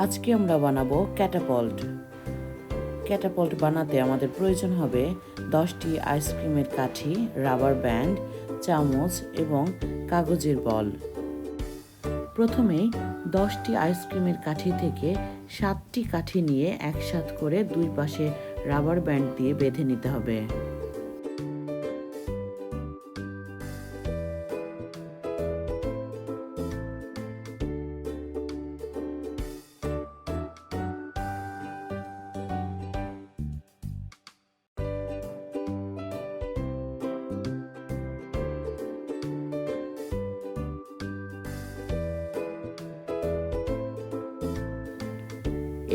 আজকে আমরা বানাবো ক্যাটাপল্ট। ক্যাটাপল্ট বানাতে আমাদের প্রয়োজন হবে দশটি আইসক্রিমের কাঠি, রাবার ব্যান্ড, চামচ এবং কাগজের বল। প্রথমেই দশটি আইসক্রিমের কাঠি থেকে সাতটি কাঠি নিয়ে একসাথ করে দুই পাশে রাবার ব্যান্ড দিয়ে বেঁধে নিতে হবে।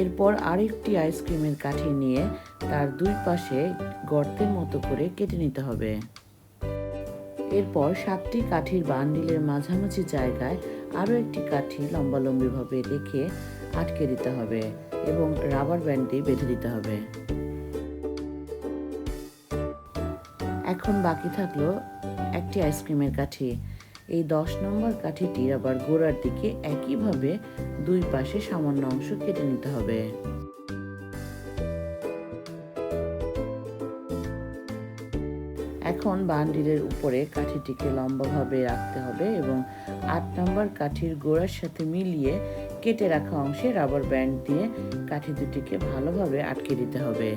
এরপর আরেকটি আইসক্রিমের কাঠি নিয়ে তার দুই পাশে গর্তের মতো করে কেটে নিতে হবে। এরপর সাতটি কাঠির বান্ডিলের মাঝামাঝি জায়গায় আরও একটি কাঠি লম্বালম্বিভাবে রেখে আটকে দিতে হবে এবং রাবার ব্যান্ড দিয়ে বেঁধে দিতে হবে। এখন বাকি থাকল একটি আইসক্রিমের কাঠি। এই দশ নম্বর কাঠিটির আবার গোড়ার দিকে একইভাবে দুই পাশে সামান্য অংশ কেটে নিতে হবে। এখন বান্ডিলের উপরে কাঠিটিকে লম্বাভাবে রাখতে হবে এবং আট নম্বর কাঠির গোড়ার সাথে মিলিয়ে কেটে রাখা অংশে রাবার ব্যান্ড দিয়ে কাঠি দুটিকে ভালোভাবে আটকে দিতে হবে।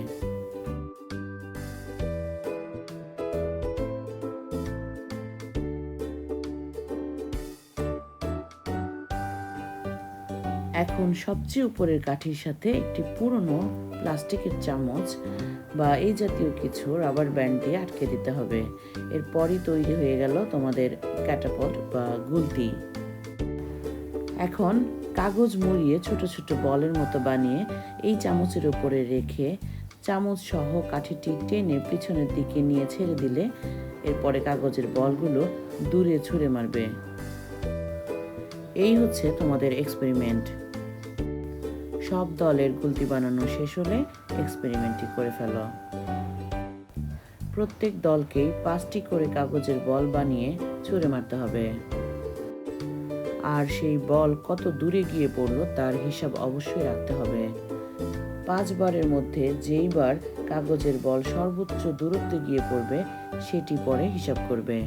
এখন সবচেয়ে উপরের কাঠির সাথে একটি পুরনো প্লাস্টিকের চামচ বা এই জাতীয় কিছু রাবার ব্যান্ড দিয়ে আটকে দিতে হবে। এরপরই তৈরি হয়ে গেল তোমাদের ক্যাটাপট বা গুলতি। এখন কাগজ মুড়িয়ে ছোট ছোট বলের মতো বানিয়ে এই চামচের উপরে রেখে চামচ সহ কাঠিটি টেনে পিছনের দিকে নিয়ে ছেড়ে দিলে এরপরে কাগজের বলগুলো দূরে ছুঁড়ে মারবে। এই হচ্ছে তোমাদের এক্সপেরিমেন্ট সব দলের গুলতি বানানো শেষ হলে এক্সপেরিমেন্টটি করে ফেলো। প্রত্যেক দলকেই পাঁচটি করে কাগজের বল বানিয়ে ছুঁড়ে মারতে হবে। আর সেই বল কত দূরে গিয়ে পড়ল তার হিসাব অবশ্যই রাখতে হবে। পাঁচবারের মধ্যে যেইবার কাগজের বল সর্বোচ্চ দূরত্বে গিয়ে পড়বে, সেটি পরে হিসাব করবে।